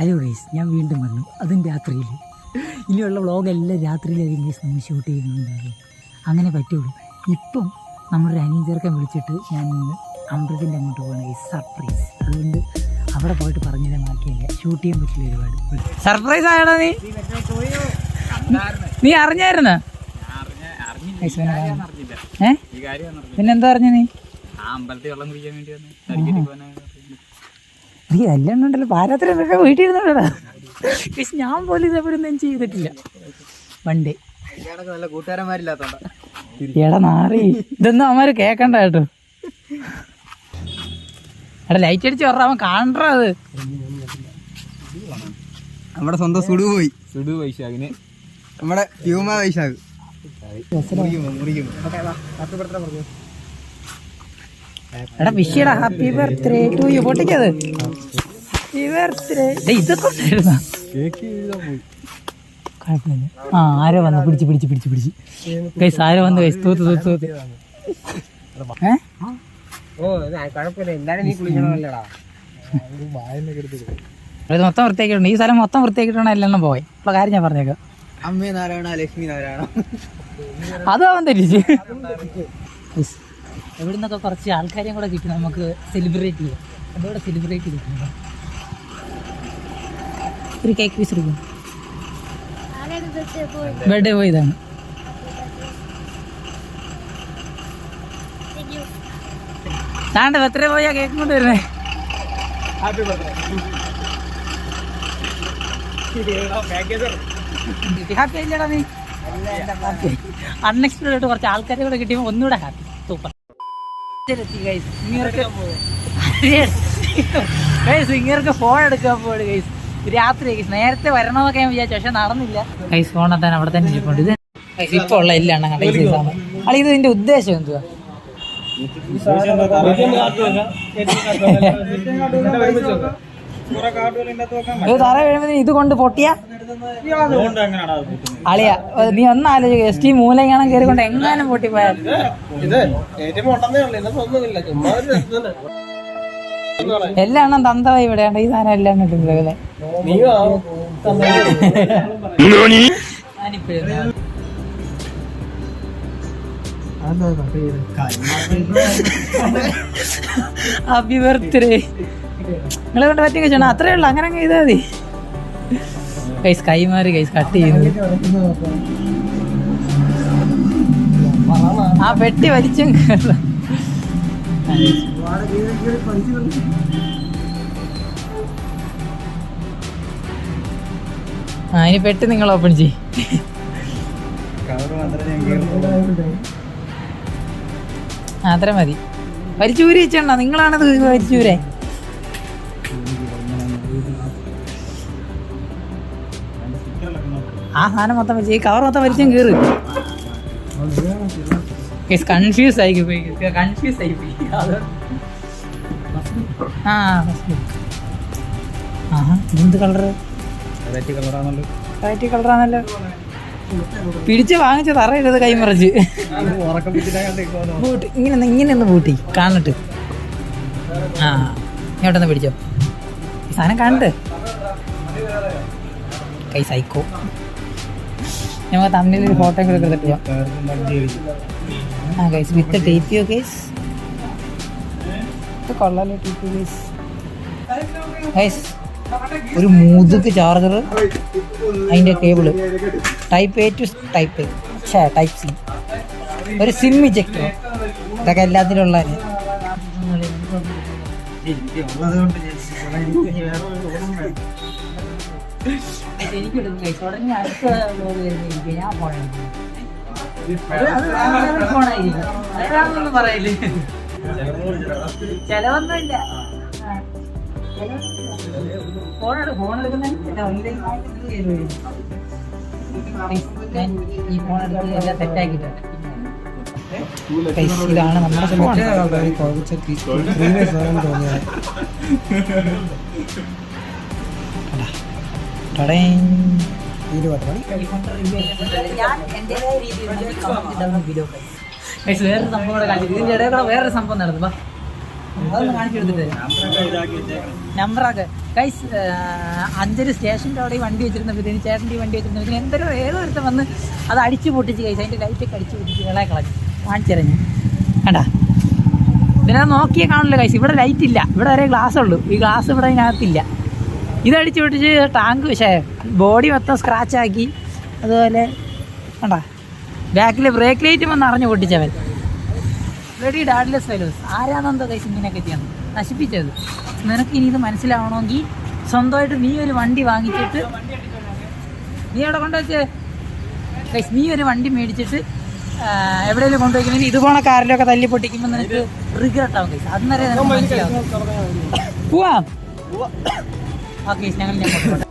Hello guys ഞാൻ വീണ്ടും വന്നു. അതും രാത്രിയിൽ ഇനിയുള്ള വ്ളോഗെല്ലാം രാത്രിയിലായിരിക്കും ഗൈസ് നമ്മൾ ഷൂട്ട് ചെയ്യുന്നുണ്ടാകും അങ്ങനെ പറ്റുള്ളൂ. ഇപ്പം നമ്മളൊരു അനീചർക്കം വിളിച്ചിട്ട് ഞാൻ ഇന്ന് അമ്പലത്തിന്റെ അങ്ങോട്ട് പോകണം ഗൈസ്. സർപ്രൈസ് അതുകൊണ്ട് അവിടെ പോയിട്ട് പറഞ്ഞുതരാൻ ബാക്കിയല്ല. ഷൂട്ട് ചെയ്യാൻ പറ്റില്ല ഒരുപാട്. സർപ്രൈസ് ആയടാ നീ. നീ അറിഞ്ഞായിരുന്നു? ഏ. പിന്നെന്താ അറിഞ്ഞ നീ? അമ്പലത്തിൽ വെള്ളം കുടിക്കാൻ വേണ്ടി വന്നു നീ കല്യാണം ഉണ്ടല്ലോ. പാരാത്രയൊക്കെ വീട്ടിൽ ഇരുന്നുണ്ടടാ പക്ഷെ ഞാൻ പോലും ഇതേപോലെ ഒന്നും ചെയ്തിട്ടില്ല. വണ്ടി. നല്ല കൂട്ടുകാരന്മാരില്ലാത്തോണ്ടാ. എടാ നാറി. ഇതൊന്നും അവന്മാർ കേക്കണ്ട കേട്ടോ. എടാ ലൈറ്റ് അടിച്ച് പറഞ്ഞ അവൻ കാണണ്ട അത്. നമ്മുടെ സ്വന്തം സുഡു പോയി. സുഡു വൈശാഖിന്. നമ്മുടെ പ്യൂമ വൈശാഖ്. എടാ വിഷയടാ ഹാപ്പി ബർത്ത്ഡേ ടു യു പൊട്ടിക്കത്. ഹാപ്പി ബർത്ത്ഡേ ഇതൊക്കെ ഉണ്ടായിരുന്ന? കുഴപ്പമില്ല. ആ ആരോ വന്നു. പിടിച്ച് പിടിച്ച് പിടിച്ച് പിടിച്ച്. കൈസ് ആരോ വന്നു കൈസ് തൂത്ത് തൂത്ത് തൂത്ത്. ഏ? ഇത് മൊത്തം വൃത്തിയാക്കിയിട്ടുണ്ട്. ഈ സ്ഥലം മൊത്തം വൃത്തിയാക്കിയിട്ടാണ് എല്ലാം പോയി? ഉള്ള കാര്യം ഞാൻ പറഞ്ഞേക്കാം. അമ്മേ നാരായണ ലക്ഷ്മി നാരായണ. അതും അവൻ തെറ്റിച്ച് എവിടെ നിന്നൊക്കെ കുറച്ച് ആൾക്കാരെയും കൂടെ കിട്ടി നമുക്ക് സെലിബ്രേറ്റ് ചെയ്യാം അതോടെ സെലിബ്രേറ്റ് ചെയ്തിട്ടുണ്ട്. ഒരു കേക്ക് പീസ് എടുക്കും. ബർത്ത്ഡേ പോയതാണ് താണ്ട ബർത്ത്ഡേ പോയാ കേക്ക് കൊണ്ട് വരുന്നേ? ഹാപ്പി ആയില്ലടാ നീ? അൺഎക്സ്പെക്ടഡ് ആയിട്ട് കുറച്ച് ആൾക്കാരെ കൂടെ കിട്ടിയപ്പോൾ ഒന്നുകൂടെ ഹാപ്പി സൂപ്പർ ഇങ്ങർക്ക് ഫോൺ എടുക്കാൻ പോയത് ഗൈസ് രാത്രി ഗൈസ് നേരത്തെ വരണമൊക്കെ ഞാൻ വിചാരിച്ചു പക്ഷെ നടന്നില്ല. ഗൈസ് ഫോൺ എത്താൻ അവിടെ തന്നെ ഗൈസ് ഇപ്പൊ ഉള്ള എല്ലാണ് എണ്ണം കണ്ട ഗൈസ് ആണ്. അളി ഇത് ഇതിന്റെ ഉദ്ദേശം എന്തുവാ? തറ വീഴുമ്പോ ഇത് കൊണ്ട് പൊട്ടിയാ? അളിയ നീ ഒന്നാലോചിക്കുക എസ് ടി മൂലങ്ങാണം കയറിക്കൊണ്ട് എങ്ങാനും പൊട്ടിപ്പോയാൽ എല്ലാം എണ്ണം തന്തവായി ഇവിടെ. ഈ സാധനം എല്ലാം കിട്ടുന്നത് ഹാപ്പി ബർത്ത്ഡേ നിങ്ങളെ കൊണ്ട് പറ്റിയ ചേട്ടാ അത്രേ ഉള്ളു. അങ്ങനെ അങ്ങ് ചെയ്താൽ മതി. കൈസ് കൈമാറി കൈസ് കട്ട് ചെയ്യുന്നു. ആ പെട്ടി വലിച്ചും. ആ ഇനി പെട്ടി നിങ്ങൾ ഓപ്പൺ ചെയ് അത്ര മതി. വലിച്ചൂരി വെച്ചണ്ട നിങ്ങളാണത് വലിച്ചൂരേ? ആ സാധനം മൊത്തം വലിച്ച് ഈ കവർ മൊത്തം വലിച്ചും കീറി. കൺഫ്യൂസ് ആയി പോയി. കൺഫ്യൂസ് ആയി പോയി. അത് ആ first. ആഹാ ഇതെന്ത് കളറ് വെറൈറ്റി കളറാണല്ലോ പിടിച്ച് വാങ്ങിച്ച തറയിട്ടത് കൈമറിച്ച് ബൂട്ട് ഇങ്ങനെ ഇങ്ങനെ ഒന്ന് ബൂട്ടി കാണട്ട്. ആ ഇങ്ങോട്ടൊന്ന് പിടിച്ചോ. സാധനം കാണട്ട് കൈ സൈക്കോ ഞങ്ങൾ തമ്മിൽ ഒരു ഫോട്ടോ കൂടെ എടുത്തിട്ട് പോവാം ആ ഗൈസ് വിത്ത് ടേപ്പിയോ ഗൈസ് ഇത് കൊള്ളാലോ ടേപ്പ് ഗൈസ് ഗൈസ് ഒരു മുതുക് ചാർജർ അതിന്റെ cable type A to type ഛേ ടൈപ്പ് സി ഒരു സിം ഇജക്ടർ ഇതൊക്കെ എല്ലാത്തിലും ഉള്ള ഞാൻ ഫോണായിരിക്കും പറയില്ലേ? ചെലവൊന്നുമില്ല. ഫോണെടു ഞാൻ ഈ എല്ലാം സെറ്റാക്കിയിട്ടുണ്ട് ഇതാണ് നമ്മുടെ ഞാൻ വേറൊരു സംഭവം ഇതിന്റെ ഇടയിൽ കൂടെ വേറൊരു സംഭവം നടന്നു. വാ. അതൊന്ന് കാണിച്ചു കൊടുത്തിട്ട് നമ്പറൊക്കെ. കൈസ് അഞ്ചര സ്റ്റേഷന്റെ അവിടെ ഈ വണ്ടി വെച്ചിരുന്നപ്പോഴത്തേന് ചേട്ടന്റെ വണ്ടി വെച്ചിരുന്നപ്പോഴത്തേന് എന്തൊരു ഏതോ ഒരുത്തം വന്ന് അത് അടിച്ചു പൊട്ടിച്ച് കൈസ് അതിന്റെ ലൈറ്റൊക്കെ അടിച്ചു പൊട്ടിച്ച് വിളയെ കളഞ്ഞു. കാണിച്ചു ഞാൻ. കണ്ടാ? ഇതിനകത്ത് നോക്കിയേ കാണില്ല കൈസ് ഇവിടെ ലൈറ്റ് ഇല്ല. ഇവിടെ വരെ ഗ്ലാസ് ഉള്ളൂ. ഈ ഗ്ലാസ് ഇവിടെ അതിനകത്തില്ല. ഇത് അടിച്ചു പൊട്ടിച്ച് ടാങ്ക് പക്ഷേ ബോഡി മൊത്തം സ്ക്രാച്ചാക്കി. അതുപോലെ കണ്ടാ ബാക്കിൽ ബ്രേക്ക് ലൈറ്റ് വന്ന് അറിഞ്ഞു പൊട്ടിച്ചവൻ. റെഡി ഡാഡ്ലെസ് ഫെലോസ് ആരാണെന്തോ കൈസ് ഇങ്ങനെയൊക്കെ ചെയ്യാം നശിപ്പിച്ചത്. നിനക്ക് ഇനി ഇത് മനസ്സിലാവണമെങ്കിൽ സ്വന്തമായിട്ട് നീ ഒരു വണ്ടി വാങ്ങിച്ചിട്ട് നീ അവിടെ കൊണ്ടുവച്ചേ? കൈസ് നീ ഒരു വണ്ടി മേടിച്ചിട്ട് എവിടെയെങ്കിലും കൊണ്ടുപോയി ഇതുപോലെ കാറിലൊക്കെ തല്ലി പൊട്ടിക്കുമ്പോൾ നിനക്ക് റിഗ്രറ്റ് ആവും കൈസ് അന്നേരം മനസ്സിലാവും. പോവാം. ഓക്കെ ഞങ്ങൾ ഞാൻ കൊണ്ടുപോട്ടെ